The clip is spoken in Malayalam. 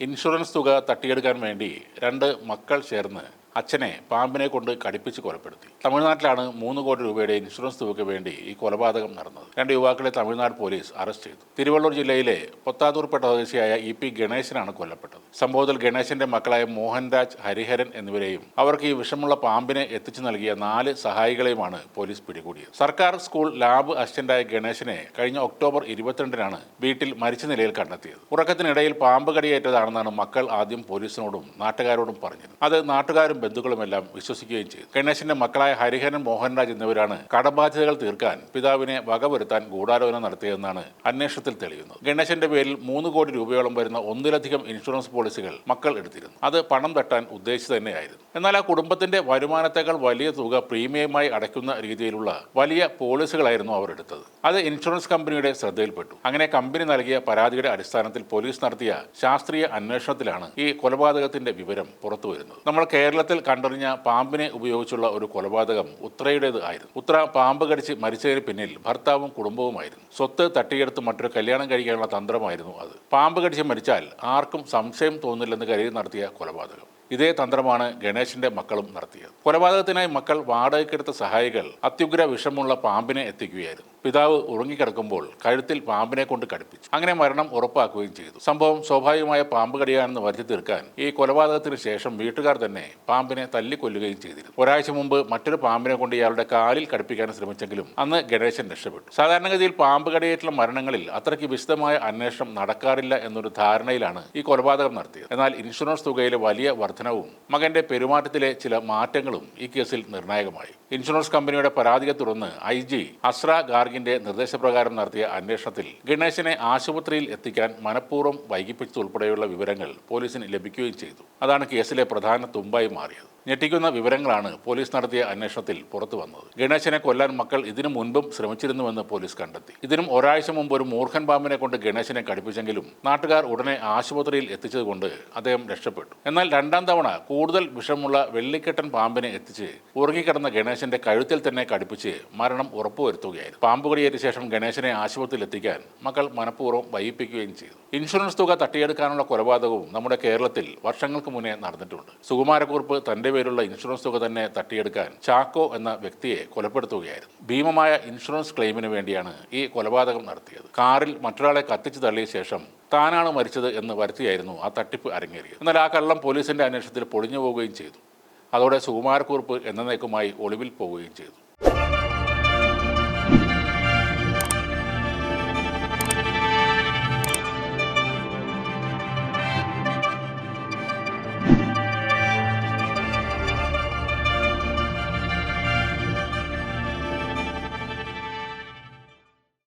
ഇൻഷുറൻസ് തുക തട്ടിയെടുക്കാൻ വേണ്ടി രണ്ട് മക്കൾ ചേർന്ന് അച്ഛനെ പാമ്പിനെ കൊണ്ട് കടിപ്പിച്ച് കൊലപ്പെടുത്തി. തമിഴ്നാട്ടിലാണ് മൂന്ന് കോടി രൂപയുടെ ഇൻഷുറൻസ് തുകയ്ക്ക് വേണ്ടി ഈ കൊലപാതകം നടന്നത്. രണ്ട് യുവാക്കളെ തമിഴ്നാട് പോലീസ് അറസ്റ്റ് ചെയ്തു. തിരുവള്ളൂർ ജില്ലയിലെ പൊത്താത്തൂർപ്പെട്ട സ്വദേശിയായ ഇ പി ഗണേശനാണ് കൊല്ലപ്പെട്ടത്. സംഭവത്തിൽ ഗണേശന്റെ മക്കളായ മോഹൻരാജ് ഹരിഹരൻ എന്നിവരെയും അവർക്ക് ഈ വിഷമുള്ള പാമ്പിനെ എത്തിച്ചു നൽകിയ നാല് സഹായികളെയുമാണ് പോലീസ് പിടികൂടിയത്. സർക്കാർ സ്കൂൾ ലാബ് അസിസ്റ്റന്റായ ഗണേശനെ കഴിഞ്ഞ ഒക്ടോബർ ഇരുപത്തിരണ്ടിനാണ് വീട്ടിൽ മരിച്ച നിലയിൽ കണ്ടെത്തിയത്. ഉറക്കത്തിനിടയിൽ പാമ്പ് കടിയേറ്റതാണെന്നാണ് മക്കൾ ആദ്യം പോലീസിനോടും നാട്ടുകാരോടും പറഞ്ഞത്. അത് നാട്ടുകാരും ബന്ധുക്കളുമെല്ലാം വിശ്വസിക്കുകയും ചെയ്തു. ഗണേശന്റെ മക്കളായ ഹരിഹരൻ മോഹൻരാജ് എന്നിവരാണ് കടബാധ്യതകൾ തീർക്കാൻ പിതാവിനെ വകവരുത്താൻ ഗൂഢാലോചന നടത്തിയതെന്നാണ് അന്വേഷണത്തിൽ തെളിയുന്നത്. ഗണേശന്റെ പേരിൽ മൂന്ന് കോടി രൂപയോളം വരുന്ന ഒന്നിലധികം ഇൻഷുറൻസ് പോളിസികൾ മക്കൾ എടുത്തിരുന്നു. അത് പണം തട്ടാൻ ഉദ്ദേശിച്ചു തന്നെയായിരുന്നു. എന്നാൽ ആ കുടുംബത്തിന്റെ വരുമാനത്തേക്കാൾ വലിയ തുക പ്രീമിയമായി അടയ്ക്കുന്ന രീതിയിലുള്ള വലിയ പോളിസികളായിരുന്നു അവർ എടുത്തത്. അത് ഇൻഷുറൻസ് കമ്പനിയുടെ ശ്രദ്ധയിൽപ്പെട്ടു. അങ്ങനെ കമ്പനി നൽകിയ പരാതിയുടെ അടിസ്ഥാനത്തിൽ പോലീസ് നടത്തിയ ശാസ്ത്രീയ അന്വേഷണത്തിലാണ് ഈ കൊലപാതകത്തിന്റെ വിവരം പുറത്തുവരുന്നത്. നമ്മൾ കേരളത്തിൽ കണ്ടറിഞ്ഞ പാമ്പിനെ ഉപയോഗിച്ചുള്ള ഒരു കൊലപാതകം ഉത്രയുടേത് ആയിരുന്നു. ഉത്ര പാമ്പ് കടിച്ച് മരിച്ചതിന് പിന്നിൽ ഭർത്താവും കുടുംബവുമായിരുന്നു. സ്വത്ത് തട്ടിയെടുത്ത് മറ്റൊരു കല്യാണം കഴിക്കാനുള്ള തന്ത്രമായിരുന്നു അത്. പാമ്പ് കടിച്ച് മരിച്ചാൽ ആർക്കും സംശയം തോന്നില്ലെന്ന് കരുതി നടത്തിയ കൊലപാതകം. ഇതേ തന്ത്രമാണ് ഗണേശന്റെ മക്കളും നടത്തിയത്. കൊലപാതകത്തിനായി മക്കൾ വാടകയ്ക്കെടുത്ത സഹായികൾ അത്യുഗ്ര വിഷമുള്ള പാമ്പിനെ എത്തിക്കുകയായിരുന്നു. പിതാവ് ഉറങ്ങിക്കിടക്കുമ്പോൾ കഴുത്തിൽ പാമ്പിനെ കൊണ്ട് കടുപ്പിച്ചു. അങ്ങനെ മരണം ഉറപ്പാക്കുകയും ചെയ്തു. സംഭവം സ്വാഭാവികമായ പാമ്പ് കടിയാണെന്ന് വരുത്തി തീർക്കാൻ ഈ കൊലപാതകത്തിന് ശേഷം വീട്ടുകാർ തന്നെ പാമ്പിനെ തല്ലിക്കൊല്ലുകയും ചെയ്തിരുന്നു. ഒരാഴ്ച മുമ്പ് മറ്റൊരു പാമ്പിനെ കൊണ്ട് ഇയാളുടെ കാലിൽ കടുപ്പിക്കാൻ ശ്രമിച്ചെങ്കിലും അന്ന് ഗണേശൻ രക്ഷപ്പെട്ടു. സാധാരണഗതിയിൽ പാമ്പ് കടിയേറ്റുള്ള മരണങ്ങളിൽ അത്രയ്ക്ക് വിശദമായ അന്വേഷണം നടക്കാറില്ല എന്നൊരു ധാരണയിലാണ് ഈ കൊലപാതകം നടത്തിയത്. എന്നാൽ ഇൻഷുറൻസ് തുകയിലെ വലിയ വർധനവും മകന്റെ പെരുമാറ്റത്തിലെ ചില മാറ്റങ്ങളും ഈ കേസിൽ നിർണായകമായി. ഇൻഷുറൻസ് കമ്പനിയുടെ പരാതിയെ തുടർന്ന് ഐ ജി അസ്ര ഗാർഗിന്റെ നിർദ്ദേശപ്രകാരം നടത്തിയ അന്വേഷണത്തിൽ ഗണേശനെ ആശുപത്രിയിൽ എത്തിക്കാൻ മനഃപൂർവം വൈകിപ്പിച്ചതുൾപ്പെടെയുള്ള വിവരങ്ങൾ പോലീസിന് ലഭിക്കുകയും ചെയ്തു. അതാണ് കേസിലെ പ്രധാന തുമ്പായി മാറിയത്. ഞെട്ടിക്കുന്ന വിവരങ്ങളാണ് പോലീസ് നടത്തിയ അന്വേഷണത്തിൽ പുറത്തു വന്നത്. ഗണേശനെ കൊല്ലാൻ മക്കൾ ഇതിനു മുൻപും ശ്രമിച്ചിരുന്നുവെന്ന് പോലീസ് കണ്ടെത്തി. ഇതിനും ഒരാഴ്ച മുമ്പ് ഒരു മൂർഖൻ പാമ്പിനെ കൊണ്ട് ഗണേശനെ കടിപ്പിച്ചെങ്കിലും നാട്ടുകാർ ഉടനെ ആശുപത്രിയിൽ എത്തിച്ചതുകൊണ്ട് അദ്ദേഹം രക്ഷപ്പെട്ടു. എന്നാൽ രണ്ടാം തവണ കൂടുതൽ വിഷമുള്ള വെള്ളിക്കെട്ടൻ പാമ്പിനെ എത്തിച്ച് ഉറങ്ങിക്കിടന്ന ഗണേശന്റെ കഴുത്തിൽ തന്നെ കടിപ്പിച്ച് മരണം ഉറപ്പുവരുത്തുകയായിരുന്നു. പാമ്പ് കടിയേറ്റ ശേഷം ഗണേശനെ ആശുപത്രിയിൽ എത്തിക്കാൻ മക്കൾ മനഃപൂർവം വൈകിപ്പിക്കുകയും ചെയ്തു. ഇൻഷുറൻസ് തുക തട്ടിയെടുക്കാനുള്ള കൊലപാതകവും നമ്മുടെ കേരളത്തിൽ വർഷങ്ങൾക്ക് മുന്നേ നടന്നിട്ടുണ്ട്. സുകുമാരക്കുറുപ്പ് തന്റെ പേരുള്ള ഇൻഷുറൻസ് തുക തന്നെ തട്ടിയെടുക്കാൻ ചാക്കോ എന്ന വ്യക്തിയെ കൊലപ്പെടുത്തുകയായിരുന്നു. ഭീമമായ ഇൻഷുറൻസ് ക്ലെയിമിന് വേണ്ടിയാണ് ഈ കൊലപാതകം നടത്തിയത്. കാറിൽ മറ്റൊരാളെ കത്തിച്ചു തള്ളിയ ശേഷം താനാണ് മരിച്ചത് എന്ന് വരുത്തിയായിരുന്നു ആ തട്ടിപ്പ് അരങ്ങേറിയത്. എന്നാൽ ആ കള്ളം പോലീസിന്റെ അന്വേഷണത്തിൽ പൊളിഞ്ഞു പോവുകയും ചെയ്തു. അതോടെ സുകുമാരക്കുറുപ്പ് എന്നേക്കുമായി ഒളിവിൽ പോവുകയും ചെയ്തു.